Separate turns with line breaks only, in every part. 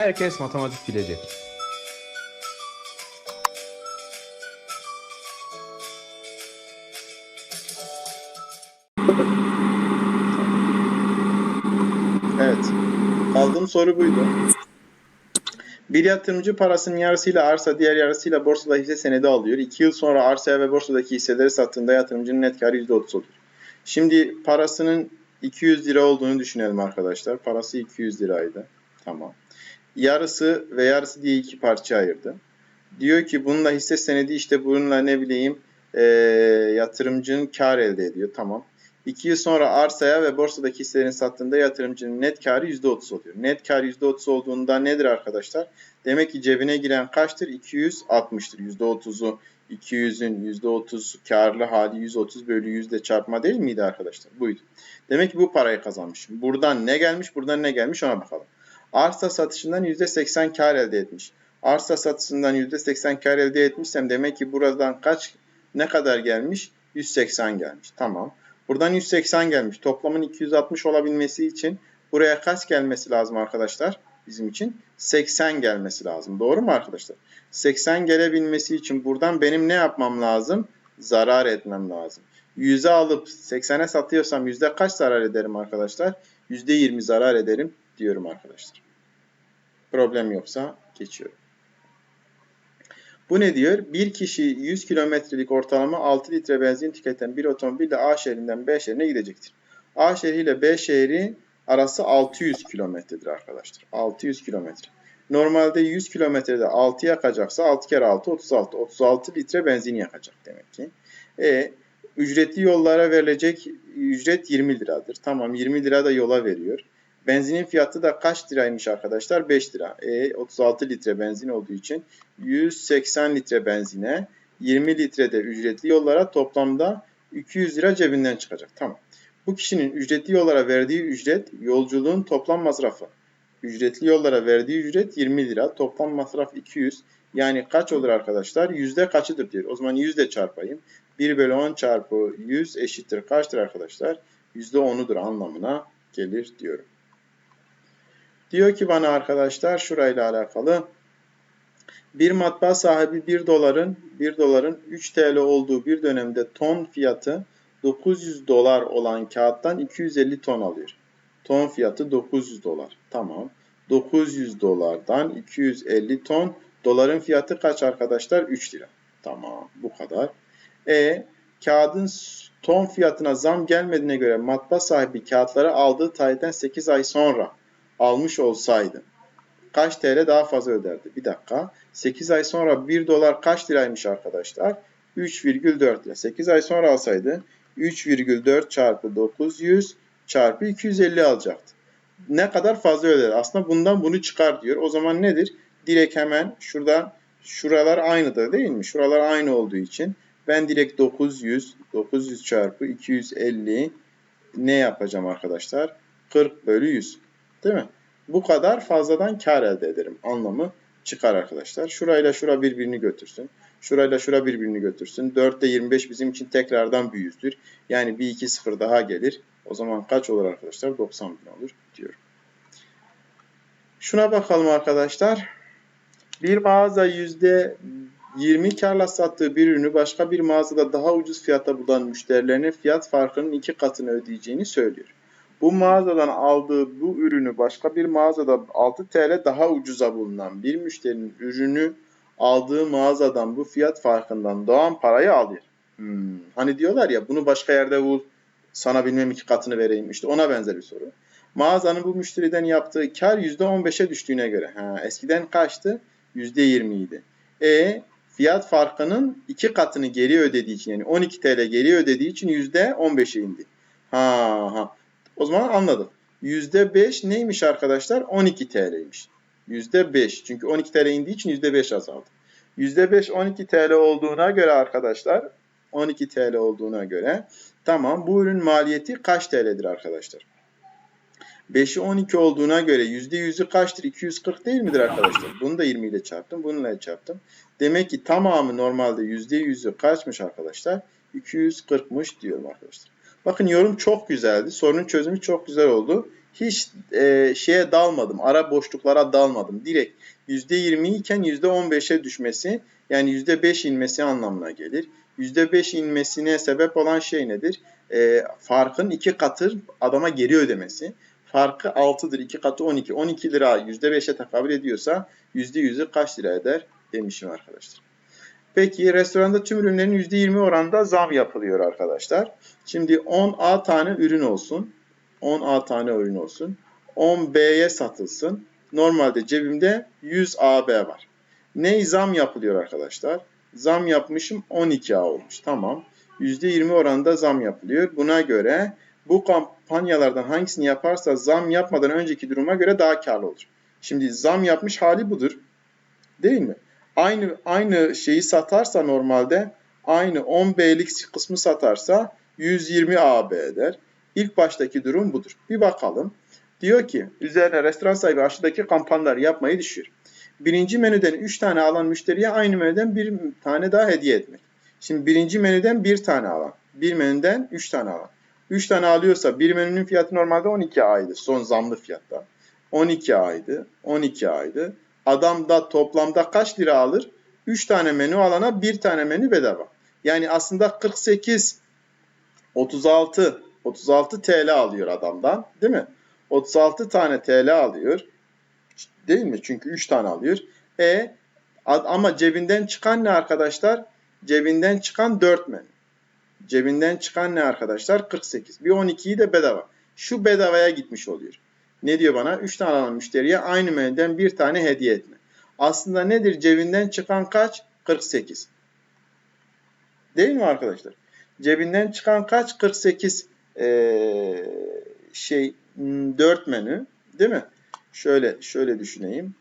Herkes matematik bilecek.
Evet. Aldığım soru buydu. Bir yatırımcı parasının yarısıyla arsa, diğer yarısıyla borsada hisse senedi alıyor. 2 yıl sonra arsaya ve borsadaki hisseleri sattığında yatırımcının net karı %30 oluyor. Şimdi parasının 200 lira olduğunu düşünelim arkadaşlar. Parası 200 liraydı. Tamam. Yarısı ve yarısı diye iki parça ayırdı. Diyor ki bununla hisse senedi işte bununla ne bileyim eee, yatırımcının kar elde ediyor. Tamam. 2 yıl sonra arsaya ve borsadaki hisselerini sattığında yatırımcının net karı %30 oluyor. Net kar %30 olduğunda nedir arkadaşlar? Demek ki cebine giren kaçtır? 260'tır. %30'u 200'ün %30 karlı hali 130 bölü 100 ile çarpma değil miydi arkadaşlar? Buydu. Demek ki bu parayı kazanmışım. Buradan ne gelmiş, buradan ne gelmiş ona bakalım. Arsa satışından %80 kar elde etmiş. Arsa satışından %80 kar elde etmişsem demek ki buradan kaç ne kadar gelmiş? 180 gelmiş. Tamam. Buradan 180 gelmiş. Toplamın 260 olabilmesi için buraya kaç gelmesi lazım arkadaşlar? Bizim için 80 gelmesi lazım. Doğru mu arkadaşlar? 80 gelebilmesi için buradan benim ne yapmam lazım? Zarar etmem lazım. 100'e alıp 80'e satıyorsam yüzde kaç zarar ederim arkadaşlar? %20 zarar ederim diyorum arkadaşlar. Problem yoksa geçiyorum. Bu ne diyor? Bir kişi 100 kilometrelik ortalama 6 litre benzin tüketen bir otomobille A şehrinden B şehrine gidecektir. A şehriyle B şehri arası 600 kilometredir arkadaşlar. 600 kilometre. Normalde 100 kilometrede 6 yakacaksa 6 kere 6 36. 36 litre benzin yakacak demek ki. E, ücretli yollara verilecek ücret 20 liradır. Tamam 20 lira da yola veriyor. Benzinin fiyatı da kaç liraymış arkadaşlar? 5 lira. E, 36 litre benzin olduğu için 180 litre benzine 20 litrede ücretli yollara toplamda 200 lira cebinden çıkacak. Tamam. Bu kişinin ücretli yollara verdiği ücret yolculuğun toplam masrafı. Ücretli yollara verdiği ücret 20 lira. Toplam masraf 200. Yani kaç olur arkadaşlar? Yüzde kaçıdır diyor. O zaman yüzde çarpayım. 1 bölü 10 çarpı 100 eşittir kaçtır arkadaşlar? Yüzde 10'udur anlamına gelir diyorum. Diyor ki bana arkadaşlar şurayla alakalı bir matbaa sahibi 1 doların 1 doların 3 TL olduğu bir dönemde ton fiyatı 900 dolar olan kağıttan 250 ton alıyor. Ton fiyatı 900 dolar. Tamam. 900 dolardan 250 ton. Doların fiyatı kaç arkadaşlar? 3 lira. Tamam. Bu kadar. E kağıdın ton fiyatına zam gelmediğine göre matbaa sahibi kağıtları aldığı tarihten 8 ay sonra almış olsaydı kaç TL daha fazla öderdi? Bir dakika. 8 ay sonra 1 dolar kaç liraymış arkadaşlar? 3,4 lira. 8 ay sonra alsaydı 3,4 çarpı 900 çarpı 250 alacaktı. Ne kadar fazla öder? Aslında bundan bunu çıkar diyor. O zaman nedir? Direkt hemen şurada şuralar aynıdır değil mi? Şuralar aynı olduğu için ben direkt 900 900 çarpı 250 ne yapacağım arkadaşlar? 40 bölü 100. Değil mi? Bu kadar fazladan kar elde ederim anlamı çıkar arkadaşlar. Şurayla şura birbirini götürsün. Şurayla şura birbirini götürsün. 4 ile 25 bizim için tekrardan bir yüzdür. Yani bir iki sıfır daha gelir. O zaman kaç olur arkadaşlar? 90 bin olur diyorum. Şuna bakalım arkadaşlar. Bir mağaza yüzde 20 karla sattığı bir ürünü başka bir mağazada daha ucuz fiyata bulan müşterilerine fiyat farkının iki katını ödeyeceğini söylüyor. Bu mağazadan aldığı bu ürünü başka bir mağazada 6 TL daha ucuza bulunan bir müşterinin ürünü aldığı mağazadan bu fiyat farkından doğan parayı alıyor. Hmm. Hani diyorlar ya bunu başka yerde bul sana bilmem iki katını vereyim. İşte ona benzer bir soru. Mağazanın bu müşteriden yaptığı kar %15'e düştüğüne göre. Ha, eskiden kaçtı? %20 idi. E fiyat farkının iki katını geri ödediği için yani 12 TL geri ödediği için %15'e indi. Ha ha. O zaman anladım. %5 neymiş arkadaşlar? 12 TL'ymiş. %5. Çünkü 12 TL indiği için %5 azaldı. %5 12 TL olduğuna göre arkadaşlar 12 TL olduğuna göre tamam bu ürün maliyeti kaç TL'dir arkadaşlar? 5'i 12 olduğuna göre %100'ü kaçtır? 240 değil midir arkadaşlar? Bunu da 20 ile çarptım. Bununla çarptım. Demek ki tamamı normalde %100'ü kaçmış arkadaşlar? 240'mış diyorum arkadaşlar. Bakın yorum çok güzeldi. Sorunun çözümü çok güzel oldu. hiç e, şeye dalmadım. Ara boşluklara dalmadım. Direkt %20 iken %15'e düşmesi yani %5 inmesi anlamına gelir. %5 inmesine sebep olan şey nedir? E, farkın iki katı adama geri ödemesi. Farkı 6'dır. 2 katı 12. 12 lira %5'e tekabül ediyorsa %100'ü kaç lira eder demişim arkadaşlar. Peki restoranda tüm ürünlerin %20 oranında zam yapılıyor arkadaşlar. Şimdi 10A tane ürün olsun. 10A tane ürün olsun. 10B'ye satılsın. Normalde cebimde 100 AB var. Ne zam yapılıyor arkadaşlar? Zam yapmışım 12A olmuş. Tamam. %20 oranında zam yapılıyor. Buna göre bu kampanyalardan hangisini yaparsa zam yapmadan önceki duruma göre daha karlı olur. Şimdi zam yapmış hali budur. Değil mi? Aynı aynı şeyi satarsa normalde aynı 10B'lik kısmı satarsa 120 AB eder. İlk baştaki durum budur. Bir bakalım. Diyor ki üzerine restoran sahibi aşağıdaki kampanyaları yapmayı düşür. Birinci menüden 3 tane alan müşteriye aynı menüden bir tane daha hediye etmek. Şimdi birinci menüden bir tane alan. Bir menüden 3 tane alan. 3 tane alıyorsa bir menünün fiyatı normalde 12 aydı. Son zamlı fiyatta. 12 aydı. 12 aydı. Adam da toplamda kaç lira alır? 3 tane menü alana 1 tane menü bedava. Yani aslında 48 36 36 TL alıyor adamdan, değil mi? 36 tane TL alıyor. Değil mi? Çünkü 3 tane alıyor. E ama cebinden çıkan ne arkadaşlar? Cebinden çıkan 4 menü. Cebinden çıkan ne arkadaşlar? 48. Bir 12'yi de bedava. Şu bedavaya gitmiş oluyor. Ne diyor bana? 3 tane alan müşteriye aynı menüden bir tane hediye etme. Aslında nedir? Cebinden çıkan kaç? 48. Değil mi arkadaşlar? Cebinden çıkan kaç? 48 ee, şey 4 menü. Değil mi? Şöyle şöyle düşüneyim.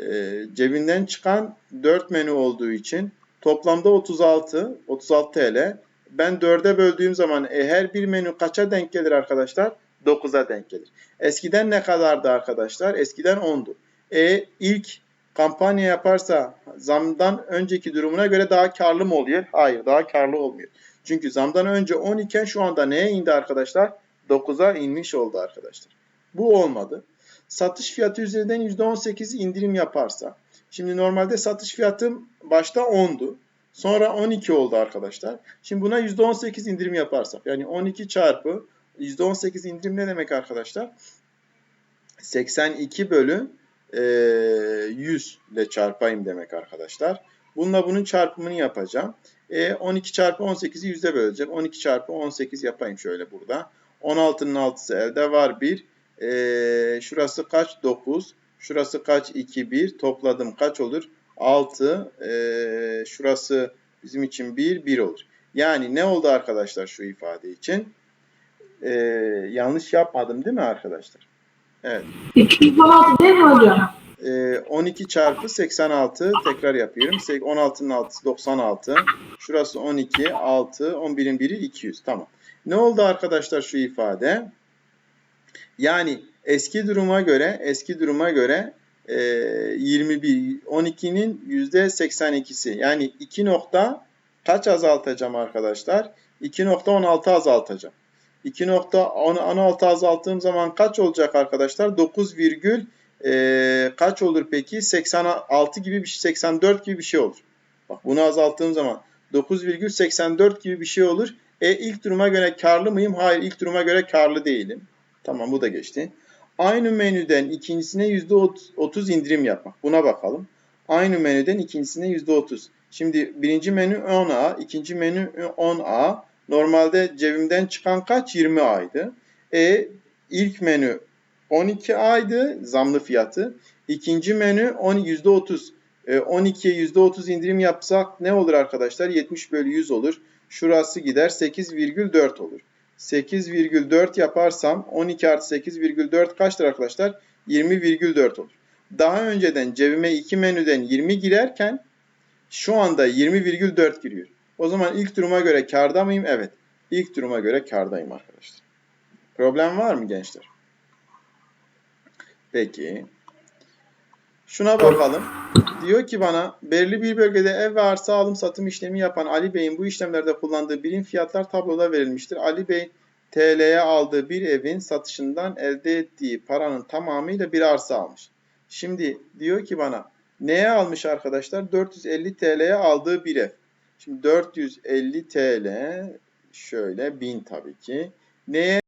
Ee, cebinden çıkan 4 menü olduğu için toplamda 36 36 TL. Ben 4'e böldüğüm zaman e, her bir menü kaça denk gelir arkadaşlar? 9'a denk gelir. Eskiden ne kadardı arkadaşlar? Eskiden 10'du. E ilk kampanya yaparsa zamdan önceki durumuna göre daha karlı mı oluyor? Hayır, daha karlı olmuyor. Çünkü zamdan önce 10 iken şu anda neye indi arkadaşlar? 9'a inmiş oldu arkadaşlar. Bu olmadı. Satış fiyatı üzerinden %18 indirim yaparsa. Şimdi normalde satış fiyatım başta 10'du. Sonra 12 oldu arkadaşlar. Şimdi buna %18 indirim yaparsak. Yani 12 çarpı %18 indirim ne demek arkadaşlar? 82 bölü e, 100 ile çarpayım demek arkadaşlar. Bununla bunun çarpımını yapacağım. E, 12 çarpı 18'i yüzde böleceğim. 12 çarpı 18 yapayım şöyle burada. 16'nın 6'sı elde var 1. E, şurası kaç? 9. Şurası kaç? 2, 1. Topladım kaç olur? 6. E, şurası bizim için 1, 1 olur. Yani ne oldu arkadaşlar şu ifade için? E, yanlış yapmadım değil mi arkadaşlar? Evet.
216 değil mi hocam?
Ee, 12 çarpı 86 tekrar yapıyorum. 16'nın 6'sı 96. Şurası 12, 6, 11'in biri 200. Tamam. Ne oldu arkadaşlar şu ifade? Yani eski duruma göre eski duruma göre e, 21 12'nin %82'si yani 2 nokta kaç azaltacağım arkadaşlar? 2.16 azaltacağım. 2.16 azalttığım zaman kaç olacak arkadaşlar? 9 virgül e, kaç olur peki? 86 gibi bir 84 gibi bir şey olur. Bak bunu azalttığım zaman 9,84 gibi bir şey olur. E ilk duruma göre karlı mıyım? Hayır ilk duruma göre karlı değilim. Tamam bu da geçti. Aynı menüden ikincisine %30 indirim yapmak. Buna bakalım. Aynı menüden ikincisine %30. Şimdi birinci menü 10A, ikinci menü 10A. Normalde cebimden çıkan kaç? 20 aydı. E ilk menü 12 aydı zamlı fiyatı. İkinci menü 10 %30. E, 12'ye %30 indirim yapsak ne olur arkadaşlar? 70 bölü 100 olur. Şurası gider 8,4 olur. 8,4 yaparsam 12 artı 8,4 kaçtır arkadaşlar? 20,4 olur. Daha önceden cebime iki menüden 20 girerken şu anda 20,4 giriyor. O zaman ilk duruma göre karda mıyım? Evet. İlk duruma göre kardayım arkadaşlar. Problem var mı gençler? Peki. Şuna bakalım. Diyor ki bana belirli bir bölgede ev ve arsa alım satım işlemi yapan Ali Bey'in bu işlemlerde kullandığı birim fiyatlar tabloda verilmiştir. Ali Bey TL'ye aldığı bir evin satışından elde ettiği paranın tamamıyla bir arsa almış. Şimdi diyor ki bana neye almış arkadaşlar? 450 TL'ye aldığı bir ev. Şimdi 450 TL şöyle 1000 tabii ki. Neye